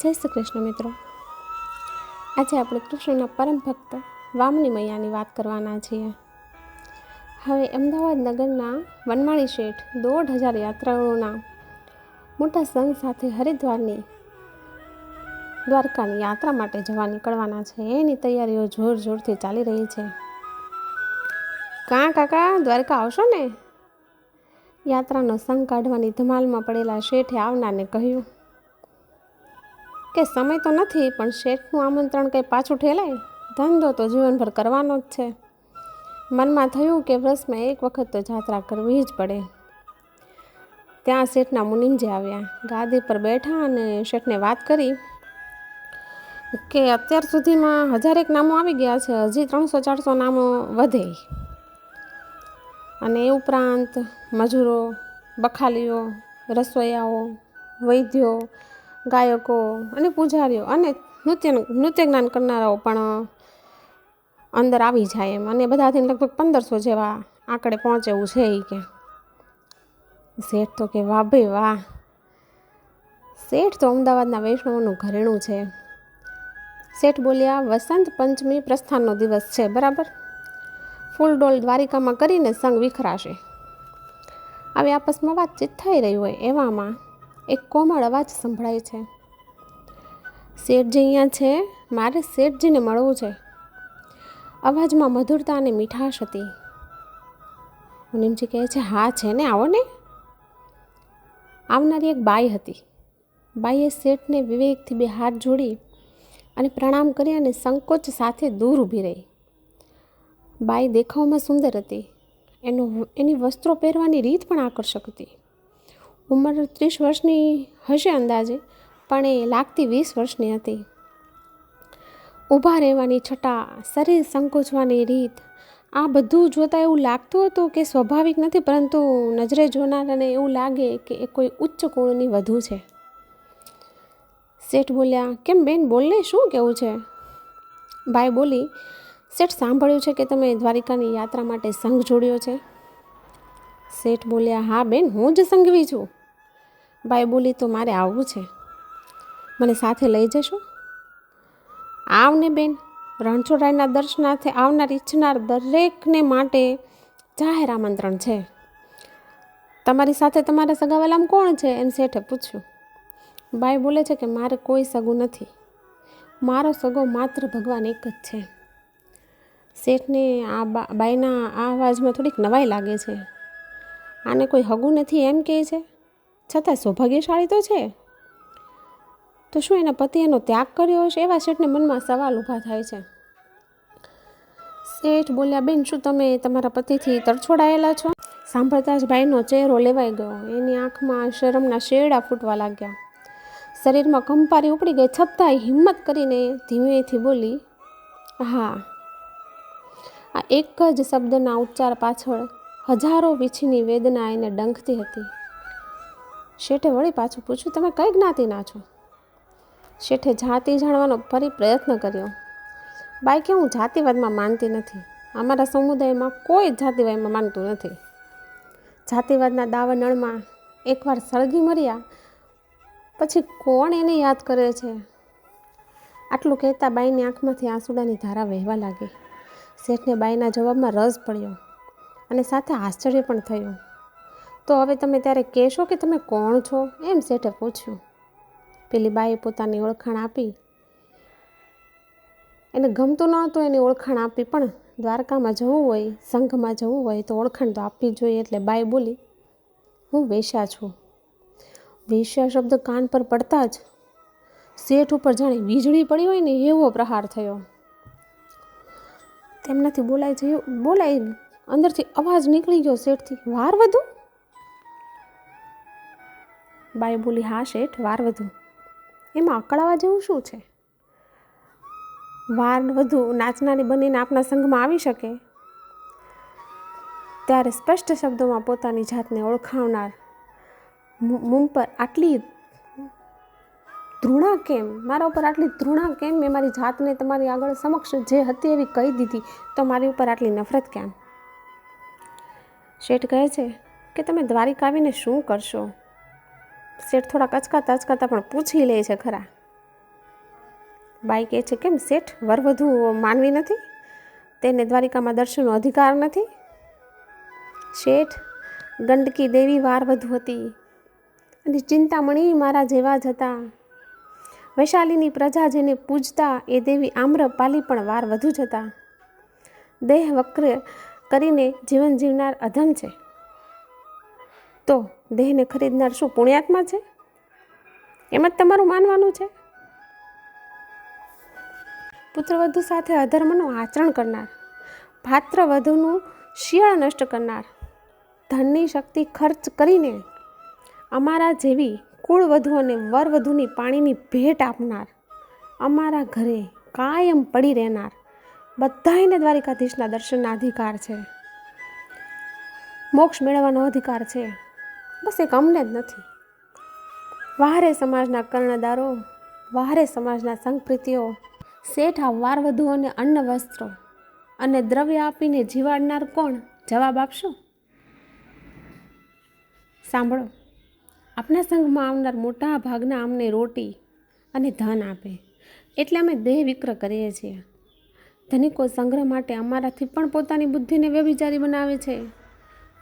જય શ્રી કૃષ્ણ મિત્રો. આજે આપણે કૃષ્ણના પરમ ભક્ત વામની મૈયાની વાત કરવાના છીએ. હવે અમદાવાદ નગરના વનમાળી શેઠ દોઢ હજાર યાત્રાળુઓના મોટા સંઘ સાથે હરિદ્વારની દ્વારકાની યાત્રા માટે જવા નીકળવાના છે. એની તૈયારીઓ જોર જોરથી ચાલી રહી છે. કાં કાકા, દ્વારકા આવશો ને? યાત્રાનો સંઘ કાઢવાની ધમાલમાં પડેલા શેઠે આવનારને કહ્યું કે સમય તો નથી, પણ શેઠનું આમંત્રણ કંઈ પાછું ઠેલાય? ધંધો તો જીવનભર કરવાનો જ છે. મનમાં થયું કે વર્ષમાં એક વખત તો જાત્રા કરવી જ પડે. ત્યાં શેઠના મુનિંજે આવ્યા. ગાદી પર બેઠા અને શેઠને વાત કરી કે અત્યાર સુધીમાં હજારેક નામો આવી ગયા છે, હજી ત્રણસો ચારસો નામો વધે. અને એ ઉપરાંત મજૂરો, બખાલીઓ, રસોઈયાઓ, વૈદ્યો ગાયકો અને પૂજારીઓ અને નૃત્ય નૃત્ય જ્ઞાન કરનારાઓ પણ અંદર આવી જાય એમ. અને બધાથી લગભગ પંદરસો જેવા આંકડે પહોંચે એવું છે એ કે. શેઠ તો કે વાહ ભાઈ વાહ. શેઠ તો અમદાવાદના વૈષ્ણવનું ઘરેણું છે. શેઠ બોલ્યા, વસંત પંચમી પ્રસ્થાનનો દિવસ છે, બરાબર? ફૂલડોલ દ્વારિકામાં કરીને સંગ વિખરાશે. હવે આપસમાં વાતચીત થઈ રહી હોય એવામાં એક કોમળ અવાજ સંભળાય છે. શેઠજી અહીંયા છે, મારે શેઠજીને મળવું છે. અવાજમાં મધુરતા અને મીઠાશ હતી. મુનિમજી કહે છે, હા, છે ને, આવો ને. આવનારી એક બાઈ હતી. બાઈએ શેઠને વિવેકથી બે હાથ જોડી અને પ્રણામ કરી અને સંકોચ સાથે દૂર ઊભી રહી. બાઈ દેખાવમાં સુંદર હતી. એનું, એની વસ્ત્રો પહેરવાની રીત પણ આકર્ષક હતી. ઉંમર ત્રીસ વર્ષની હશે અંદાજે, પણ એ લાગતી વીસ વર્ષની હતી. ઊભા રહેવાની છટા, શરીર સંકોચવાની રીત, આ બધું જોતાં એવું લાગતું હતું કે સ્વાભાવિક નથી, પરંતુ નજરે જોનારાને એવું લાગે કે એ કોઈ ઉચ્ચ કુળની વધુ છે. શેઠ બોલ્યા, કેમ બેન, બોલને શું કેવું છે? ભાઈ બોલી, શેઠ, સાંભળ્યું છે કે તમે દ્વારિકાની યાત્રા માટે સંઘ જોડ્યો છે. શેઠ બોલ્યા, હા બેન, હું જ સંઘવી છું. બાઈ બોલી, તો મારે આવવું છે. મને સાથે લઈ જશો? આવને બેન. રણછોડરાયના દર્શનાર્થે આવનાર, ઈચ્છનાર દરેકને માટે જાહેર આમંત્રણ છે. તમારી સાથે તમારા સગાવાલામ કોણ છે? એમ શેઠે પૂછ્યું. બાઈ બોલે છે કે, મારે કોઈ સગું નથી. મારો સગો માત્ર ભગવાન એક જ છે. શેઠને આ બાઈના આ અવાજમાં થોડીક નવાઈ લાગે છે. આને કોઈ હગું નથી? એમ કહે છે. છતાં સૌભાગ્યશાળી તો છે. તો શું એના પતિ એનો ત્યાગ કર્યો હશે? એવા શેઠને મનમાં સવાલ ઊભા થાય છે. શેઠ બોલ્યા, બેન, શું તમે તમારા પતિથી તરછોડાયેલા છો? સાંભળતા જ ભાઈનો ચહેરો લેવાઈ ગયો. એની આંખમાં શરમના શેરડા ફૂટવા લાગ્યા. શરીરમાં કંપારી ઉપડી ગઈ છતાંય હિંમત કરીને ધીમેથી બોલી, હા. આ એક જ શબ્દના ઉચ્ચાર પાછળ હજારો વીછીની વેદના એને ડંખતી હતી. શેઠે વળી પાછું પૂછ્યું, તમે કઈ જ્ઞાતિના છો? શેઠે જાતિ જાણવાનો ફરી પ્રયત્ન કર્યો. બાઈ કે હું જાતિવાદમાં માનતી નથી. અમારા સમુદાયમાં કોઈ જાતિવાદમાં માનતું નથી. જાતિવાદના દાવાનળમાં એકવાર સળગી મર્યા, પછી કોણ એને યાદ કરે છે? આટલું કહેતા બાઈની આંખમાંથી આંસુડાની ધારા વહેવા લાગી. શેઠને બાઈના જવાબમાં રસ પડ્યો અને સાથે આશ્ચર્ય પણ થયું. તો હવે તમે ત્યારે કહેશો કે તમે કોણ છો? એમ શેઠે પૂછ્યું. પેલી બાઈએ પોતાની ઓળખાણ આપી. એને ગમતું ન હતું એની ઓળખાણ આપી, પણ દ્વારકામાં જવું હોય, સંઘમાં જવું હોય તો ઓળખાણ તો આપવી જોઈએ એટલે બાઈ બોલી, હું વેશ્યા છું. વેશ્યા શબ્દ કાન પર પડતા જ શેઠ ઉપર જાણે વીજળી પડી હોય ને એવો પ્રહાર થયો. તેમનાથી બોલાઈ જયું, બોલાઈ અંદરથી અવાજ નીકળી ગયો શેઠથી, વાર વધુ? બાઈ બોલી, હા, શેઠ, વાર વધુ. એમાં અકળાવા જેવું શું છે? વાર વધુ નાચનારી બનીને આપણા સંઘમાં આવી શકે? ત્યારે સ્પષ્ટ શબ્દોમાં પોતાની જાતને ઓળખાવનાર મું પર આટલી ધૃણા કેમ? મારા ઉપર આટલી ધૃણા કેમ? મેં મારી જાતને તમારી આગળ સમક્ષ જે હતી એવી કહી દીધી, તો મારી ઉપર આટલી નફરત કેમ? શેઠ કહે છે કે, તમે દ્વારિકા આવીને શું કરશો? શેઠ થોડા કચકાતા અચકાતા પણ પૂછી લે છે ખરા. બાઈ કહે છે, કેમ શેઠ વરવધુ માનવી નથી? તેને દ્વારિકામાં દર્શનનો અધિકાર નથી? શેઠ, ગંડકી દેવી વાર વધુ હતી અને ચિંતામણી મારા જેવા જ હતા. વૈશાલીની પ્રજા જેને પૂજતા એ દેવી આમ્રપાલી પણ વાર વધુ જ હતા. દેહ વક્ર કરીને જીવન જીવનાર અધમ છે. તો દેહને ખરીદનાર શું પુણ્યાત્મા છે? એમ જ તમારું માનવાનું છે? પુત્રવધુ સાથે અધર્મનું આચરણ કરનાર, ભાત્રવધુનું શિયાળ નષ્ટ કરનાર, ધનની શક્તિ ખર્ચ કરીને અમારા જેવી કુળવધુ અને વરવધુની પાણીની ભેટ આપનાર, અમારા ઘરે કાયમ પડી રહેનાર બધાને દ્વારિકાધીશના દર્શનના અધિકાર છે. મોક્ષ મેળવવાનો અધિકાર છે. બસ એક અમને જ નથી. વારે સમાજના કર્ણદારો વાહરે સમાજના સંગપ્રીતિઓ શેઠા વારવધુઓને વાર વધુઓને અન્ન વસ્ત્રો અને દ્રવ્ય આપીને જીવાડનાર કોણ? જવાબ આપશો? સાંભળો આપણા સંઘમાં આવનાર મોટા ભાગના અમને રોટી અને ધન આપે, એટલે અમે દેહ વિક્ર કરીએ છીએ. ધનિકો સંગ્રહ માટે અમારાથી પણ પોતાની બુદ્ધિને વ્યભિચારી બનાવે છે.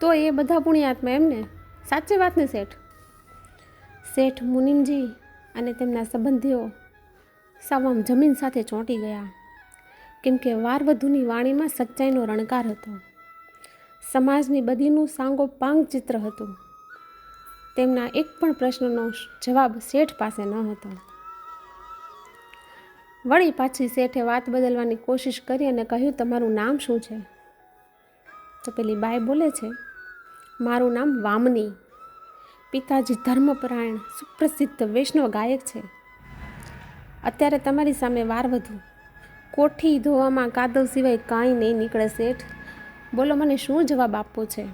તો એ બધા પુણ્યાત્મા એમને સાચી વાત ને શેઠ. શેઠ મુનિમજી અને તેમના સંબંધીઓ સાવમ જમીન સાથે ચોંટી ગયા. કેમ કે વારવધુની વાણીમાં સચ્ચાઈનો રણકાર હતો. સમાજની બદીનું સાંગોપાંગ ચિત્ર હતું. તેમના એક પણ પ્રશ્નનો જવાબ શેઠ પાસે ન હતો. વળી પાછી શેઠે વાત બદલવાની કોશિશ કરી અને કહ્યું, તમારું નામ શું છે? તો પેલી બાઈ બોલે છે મારું નામ વામની. પિતાજી ધર્મપરાયણ, સુપ્રસિદ્ધ વૈષ્ણવ ગાયક છે. અત્યારે તમારી સામે વાર વધુ. કોઠી ધોવામાં કાદવ સિવાય કાંઈ નહીં નીકળે શેઠ. બોલો, મને શું જવાબ આપવો છે?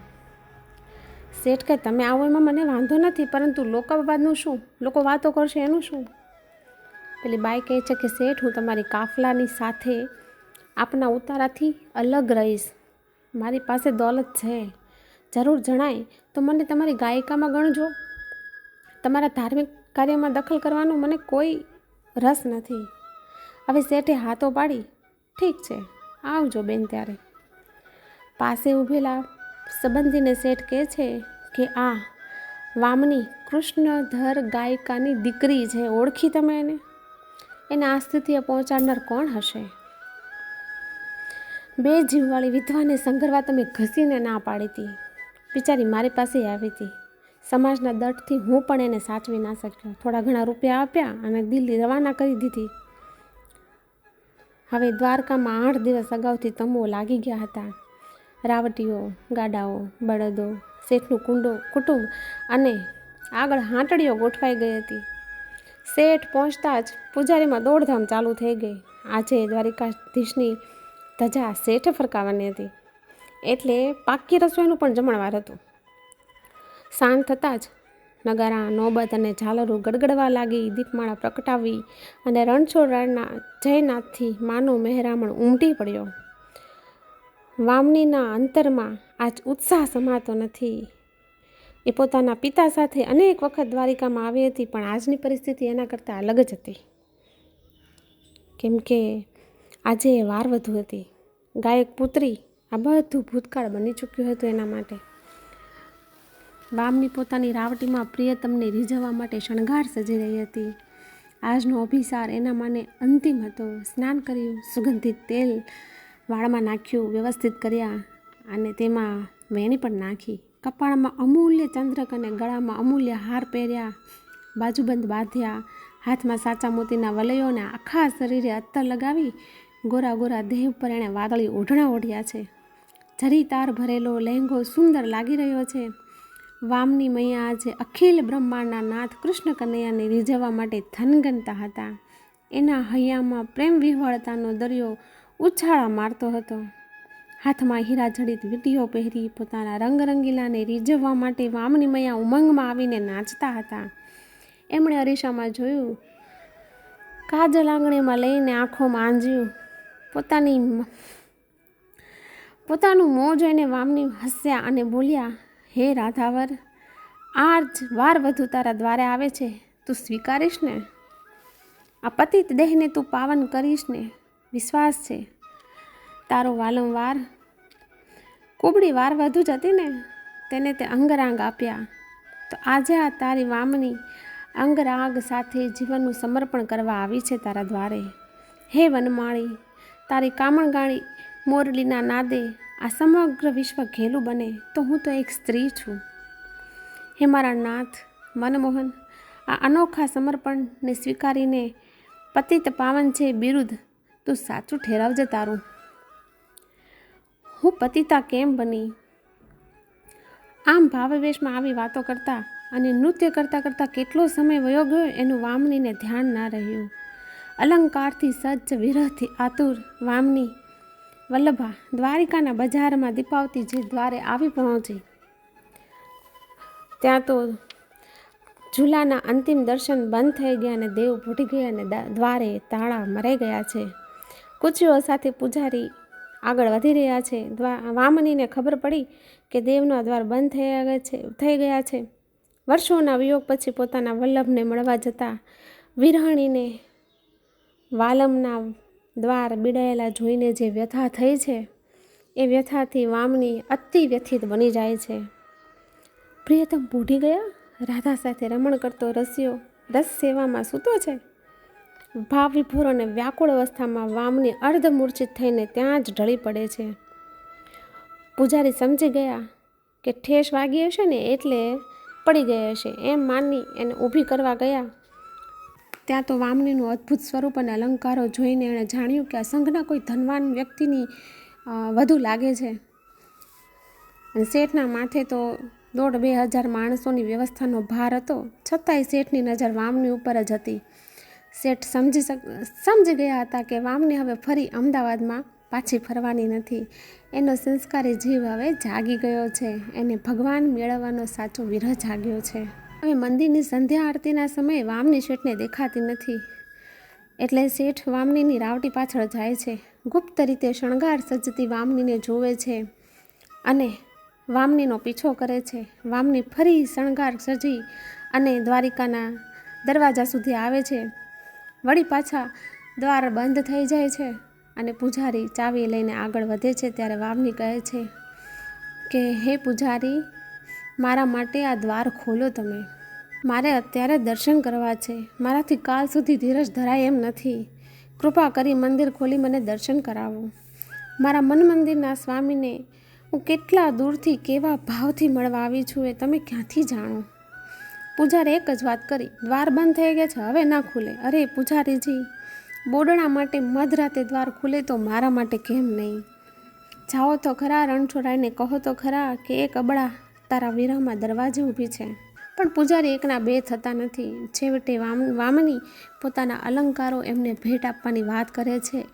શેઠ કે, તમે આવો એમાં મને વાંધો નથી, પરંતુ લોકાવાદનું શું? લોકો વાતો કરશે એનું શું? પેલી બાઈ કહે છે કે, શેઠ, હું તમારી કાફલાની સાથે આપના ઉતારાથી અલગ રહીશ. મારી પાસે દોલત છે. જરૂર જણાય, તો મને તમારી ગાયિકામાં ગણજો. તમારા ધાર્મિક કાર્યમાં દખલ કરવાનો મને કોઈ રસ નથી. હવે શેઠે હાથો પાડી, ઠીક છે, આવજો બેન ત્યારે. પાસે ઊભેલા સંબંધીને શેઠ કહે છે કે, આ વામની કૃષ્ણધર ગાયિકાની દીકરી છે, ઓળખી તમે એને? એને આ સ્થિતિએ પહોંચાડનાર કોણ હશે? બે જીવવાળી વિધવાને સંઘરવા તમે ઘસીને ના પાડી હતી. બિચારી મારી પાસે આવી હતી. સમાજના દટથી હું પણ એને સાચવી ના શક્યો. થોડા ઘણા રૂપિયા આપ્યા અને દિલ્હી રવાના કરી દીધી. હવે દ્વારકામાં આઠ દિવસ અગાઉથી તમો લાગી ગયા હતા. રાવટીઓ, ગાડાઓ, બળદો, શેઠનું કુંડો, કુટુંબ અને આગળ હાંટડીઓ ગોઠવાઈ ગઈ હતી. શેઠ પહોંચતા જ પૂજારીમાં દોડધામ ચાલુ થઈ ગઈ. આજે દ્વારિકાધીશની ધજા શેઠે ફરકાવવાની હતી. એટલે પાકી રસોઈનું પણ જમણવાર હતું. સાંજ થતાં જ નગારા, નોબત અને ઝાલરું ગડગડવા લાગી દીપમાળા પ્રગટાવી અને રણછોડરાયના જયનાથથી માનો મહેરામણ ઉમટી પડ્યો. વામનીના અંતરમાં આજ ઉત્સાહ સમાતો નથી. એ પોતાના પિતા સાથે અનેક વખત દ્વારિકામાં આવી હતી, પણ આજની પરિસ્થિતિ એના કરતાં અલગ જ હતી. કેમ કે આજે વાર વધુ હતી. ગાયક પુત્રી આ બધું ભૂતકાળ બની ચૂક્યું હતું એના માટે. વામની પોતાની રાવટીમાં પ્રિયતમને રીઝવવા માટે શણગાર સજી રહી હતી. આજનો અભિસાર એના માને અંતિમ હતો. સ્નાન કર્યું, સુગંધિત તેલ વાળમાં નાખ્યું, વ્યવસ્થિત કર્યા અને તેમાં વેણી પણ નાખી. કપાળમાં અમૂલ્ય ચંદ્રક અને ગળામાં અમૂલ્ય હાર પહેર્યા, બાજુબંધ બાંધ્યા, હાથમાં સાચા મોતીના વલયોને આખા શરીરે અત્તર લગાવી, ગોરા ગોરા દેહ ઉપર એણે વાદળી ઓઢણા ઓઢ્યા છે. જરી તાર ભરેલો લહેંગો સુંદર લાગી રહ્યો છે. વામની મૈયા આજે અખિલ બ્રહ્માંડના નાથ કૃષ્ણ કનૈયાને રીઝવવા માટે થનગનતા હતા. એના હૈયામાં પ્રેમ વિહવળતાનો દરિયો ઉછાળા મારતો હતો. હાથમાં હીરા જડિત વીટીઓ પહેરી પોતાના રંગરંગીલાને રીઝવવા માટે વામની મૈયા ઉમંગમાં આવીને નાચતા હતા. એમણે અરીસામાં જોયું, કાજલ આંગણીમાં લઈને આંખોમાં આંજ્યું. પોતાની પોતાનું મોં જોઈને વામની હસ્યા અને બોલ્યા, હે રાધાવર, આજ વાર વધુ તારા દ્વારે આવે છે. તું સ્વીકારીશ ને? આ પતિત દેહને તું પાવન કરીશ ને? વિશ્વાસ છે. તારો વાલંવાર કુબડી વાર વધુ જ હતી ને? તેને તે અંગરાંગ આપ્યા. તો આજે આ તારી વામની અંગરાગ સાથે જીવનનું સમર્પણ કરવા આવી છે તારા દ્વારે. હે વનમાળી, તારી કામણગાળી મોરલીના નાદે આ સમગ્ર વિશ્વ ઘેલું બને, તો હું તો એક સ્ત્રી છું. હે મારા નાથ, મનમોહન, આ અનોખા સમર્પણને સ્વીકારીને પતિત પાવન છે બિરુદ, તું સાચું ઠેરાવજે તારું. હું પતિતા કેમ બની? આમ ભાવવેશમાં આવી વાતો કરતા અને નૃત્ય કરતાં કરતાં કેટલો સમય વયો ગયો એનું વામનીને ધ્યાન ના રહ્યું. અલંકારથી સજ્જ, વિરહથી આતુર, વામની વલ્લભા, દ્વારિકાના બજારમાં દીપાવતી જે દ્વારે આવી પહોંચી, ત્યાં તો ઝૂલાના અંતિમ દર્શન બંધ થઈ ગયા અને દેવ ભૂટી ગયા અને દ્વારે તાળા મરાઈ ગયા છે. કુચીઓ સાથે પૂજારી આગળ વધી રહ્યા છે. વામનીને ખબર પડી કે દેવના દ્વાર બંધ થઈ છે, થઈ ગયા છે. વર્ષોના વિયોગ પછી પોતાના વલ્લભને મળવા જતા વિરહણીને વાલમના દ્વાર બીડાયેલા જોઈને જે વ્યથા થઈ છે, એ વ્યથાથી વામની અતિ વ્યથિત બની જાય છે. પ્રિયતમ બૂઢી ગયા, રાધા સાથે રમણ કરતો રસિયો રસ સેવામાં સૂતો છે. ભાવ વિભોર અને વ્યાકુળ અવસ્થામાં વામની અર્ધમૂર્છિત થઈને ત્યાં જ ઢળી પડે છે. પૂજારી સમજી ગયા કે ઠેસ વાગી હશે ને એટલે પડી ગઈ હશે. એમ માની એને ઊભી કરવા ગયા. ત્યાં તો વામનીનું અદ્ભુત સ્વરૂપ અને અલંકારો જોઈને એણે જાણ્યું કે આ સંઘના કોઈ ધનવાન વ્યક્તિની વધુ લાગે છે. અને શેઠના માથે તો દોઢ બે હજાર માણસોની વ્યવસ્થાનો ભાર હતો, છતાંય શેઠની નજર વામની ઉપર જ હતી. શેઠ સમજી સમજી ગયા હતા કે વામની હવે ફરી અમદાવાદમાં પાછી ફરવાની નથી. એનો સંસ્કારી જીવ હવે જાગી ગયો છે. એને ભગવાન મેળવવાનો સાચો વિરહ જાગ્યો છે. હવે મંદિરની સંધ્યા આરતીના સમયે વામની શેઠને દેખાતી નથી. એટલે શેઠ વામનીની રાવટી પાછળ જાય છે. ગુપ્ત રીતે શણગાર સજ્જતી વામનીને જોવે છે અને વામનીનો પીછો કરે છે. વામની ફરી શણગાર સજી અને દ્વારિકાના દરવાજા સુધી આવે છે. વળી પાછા દ્વાર બંધ થઈ જાય છે અને પૂજારી ચાવી લઈને આગળ વધે છે ત્યારે વામની કહે છે કે, હે પૂજારી મારા માટે આ દ્વાર ખોલો તમે. મારે અત્યારે દર્શન કરવા છે. મારાથી કાલ સુધી ધીરજ ધરાય એમ નથી. કૃપા કરી મંદિર ખોલી મને દર્શન કરાવો. મારા મન મંદિરના સ્વામીને હું કેટલા દૂરથી કેવા ભાવથી મળવા આવી છું એ તમે ક્યાંથી જાણો? પૂજારે એક જ વાત કરી. દ્વાર બંધ થઈ ગયા છે, હવે ના ખુલે. અરે પૂજારીજી, બોડણા માટે મધરાતે દ્વાર ખુલે તો મારા માટે કેમ નહીં? જાઓ તો ખરા રણછોડાઈને કહો તો ખરા કે એક અબળા તારા વિરહમાં દરવાજે ઊભી છે. પણ પૂજારી એકના બે થતા નથી. છેવટે વામ, વામની પોતાના અલંકારો એમને ભેટ આપવાની વાત કરે છે.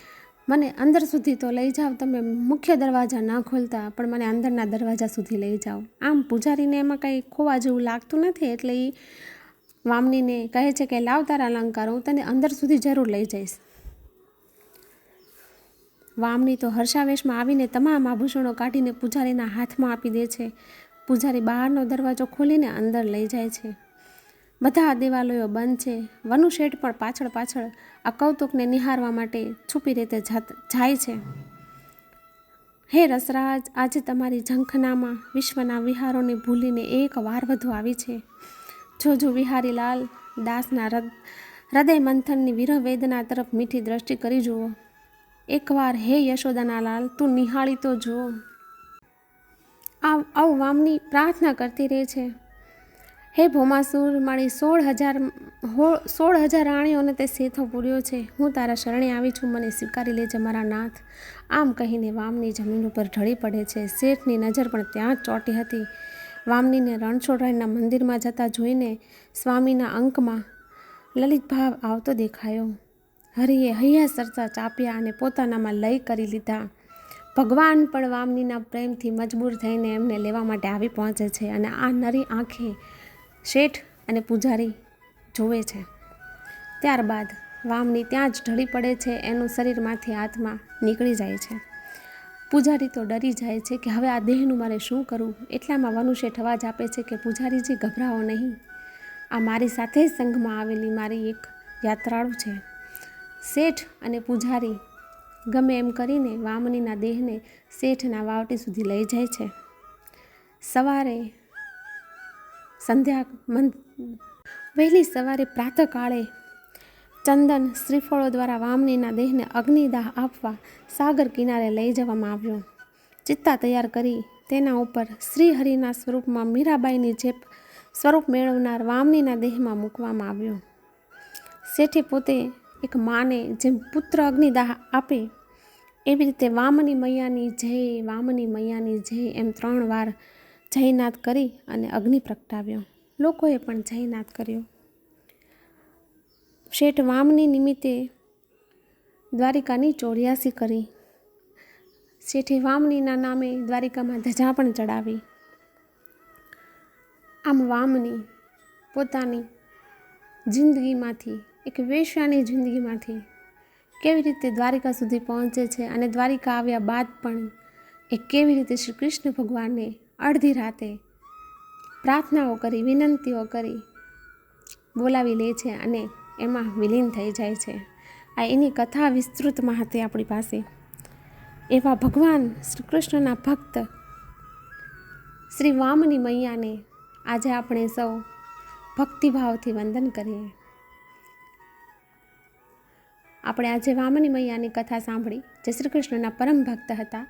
મને અંદર સુધી તો લઈ જાઓ, તમે મુખ્ય દરવાજા ના ખોલતા, પણ મને અંદરના દરવાજા સુધી લઈ જાઓ. આમ પૂજારીને એમાં કંઈ ખોવા જેવું લાગતું નથી, એટલે એ વામનીને કહે છે કે, લાવ તારા અલંકારો, હું તને અંદર સુધી જરૂર લઈ જઈશ. વામની તો હર્ષાવેશમાં આવીને તમામ આભૂષણો કાઢીને પૂજારીના હાથમાં આપી દે છે. પૂજારી બહારનો દરવાજો ખોલીને અંદર લઈ જાય છે. બધા દેવાલયો બંધ છે. વનુ શેઠ પણ પાછળ પાછળ આ કૌતુકને નિહારવા માટે છુપી રીતે જાય છે. હે રસરાજ, આજે તમારી ઝંખનામાં વિશ્વના વિહારોને ભૂલીને એક વાર વધુ આવી છે. જોજો વિહારીલાલ દાસના હૃદ, હૃદય મંથનની વિરહ વેદના તરફ મીઠી દ્રષ્ટિ કરી જુઓ. એકવાર હે યશોદાના લાલ, તું નિહાળી તો જુઓ. આવ આવ વામની પ્રાર્થના કરતી રહે છે. હે ભોમાસુર, મારી સોળ હજાર સોળ હજાર રાણીઓને તે સેથો પૂર્યો છે. હું તારા શરણે આવી છું, મને સ્વીકારી લેજે મારા નાથ. આમ કહીને વામની જમીન ઉપર ઢળી પડે છે. શેઠની નજર પણ ત્યાં જ ચોંટી હતી. વામનીને રણછોડરાયના મંદિરમાં જતા જોઈને સ્વામીના અંકમાં લલિત ભાવ આવતો દેખાયો. હરિએ હૈયા સરસા ચાપ્યા અને પોતાનામાં લય કરી લીધા. ભગવાન પણ વામનીના પ્રેમથી મજબૂર થઈને એમને લેવા માટે આવી પહોંચે છે અને આ નરી આંખે શેઠ અને પૂજારી જોવે છે. ત્યારબાદ વામની ત્યાં જ ઢળી પડે છે, એનું શરીરમાંથી આત્મા નીકળી જાય છે. પૂજારી તો ડરી જાય છે કે હવે આ દેહનું મારે શું કરવું એટલામાં વનુશેઠ અવાજ આપે છે કે પૂજારીજી ગભરાઓ નહીં. આ મારી સાથે સંઘમાં આવેલી મારી એક યાત્રાળુ છે. શેઠ અને પૂજારી ગમે એમ કરીને વામનીના દેહને શેઠના વાવટી સુધી લઈ જાય છે. સવારે સંધ્યા મન વહેલી સવારે પ્રાતઃકાળે ચંદન શ્રીફળો દ્વારા વામનીના દેહને અગ્નિદાહ આપવા સાગર કિનારે લઈ જવામાં આવ્યો. ચિત્તા તૈયાર કરી તેના ઉપર શ્રીહરિના સ્વરૂપમાં મીરાબાઈની જેપ સ્વરૂપ મેળવનાર વામનીના દેહમાં મૂકવામાં આવ્યો. શેઠે પોતે એક માને જેમ પુત્ર અગ્નિદાહ આપે, એવી રીતે વામની મૈયાની જય, વામની મૈયાની જય એમ ત્રણ વાર જયનાદ કરી અને અગ્નિ પ્રગટાવ્યો. લોકોએ પણ જયનાદ કર્યો. શેઠ વામની નિમિત્તે દ્વારિકાની ચોર્યાસી કરી. શેઠે વામનીના નામે દ્વારિકામાં ધજા પણ ચડાવી. આમ વામની પોતાની જિંદગીમાંથી એક વેશ્યાની જિંદગીમાંથી કેવી રીતે દ્વારિકા સુધી પહોંચે છે અને દ્વારિકા આવ્યા બાદ પણ એ કેવી રીતે શ્રી કૃષ્ણ ભગવાનને અડધી રાતે પ્રાર્થનાઓ કરી, વિનંતીઓ કરી, બોલાવી લે છે અને એમાં વિલીન થઈ જાય છે. આ એની કથા વિસ્તૃતમાં હતી આપણી પાસે. એવા ભગવાન શ્રી કૃષ્ણના ભક્ત શ્રી વામની મૈયાને આજે આપણે સૌ ભક્તિભાવથી વંદન કરીએ. આપણે આજે વામની મૈયાની કથા સાંભળી, જે શ્રી કૃષ્ણના પરમ ભક્ત હતા.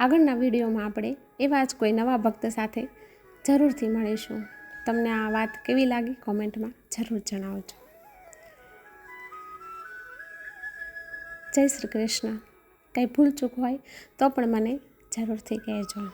આગળના વિડીયોમાં આપણે એવા જ કોઈ નવા ભક્ત સાથે જરૂરથી મળીશું. તમને આ વાત કેવી લાગી કોમેન્ટમાં જરૂર જણાવજો. જય શ્રી કૃષ્ણ કંઈ ભૂલ ચૂક હોય તો પણ મને જરૂરથી કહેજો.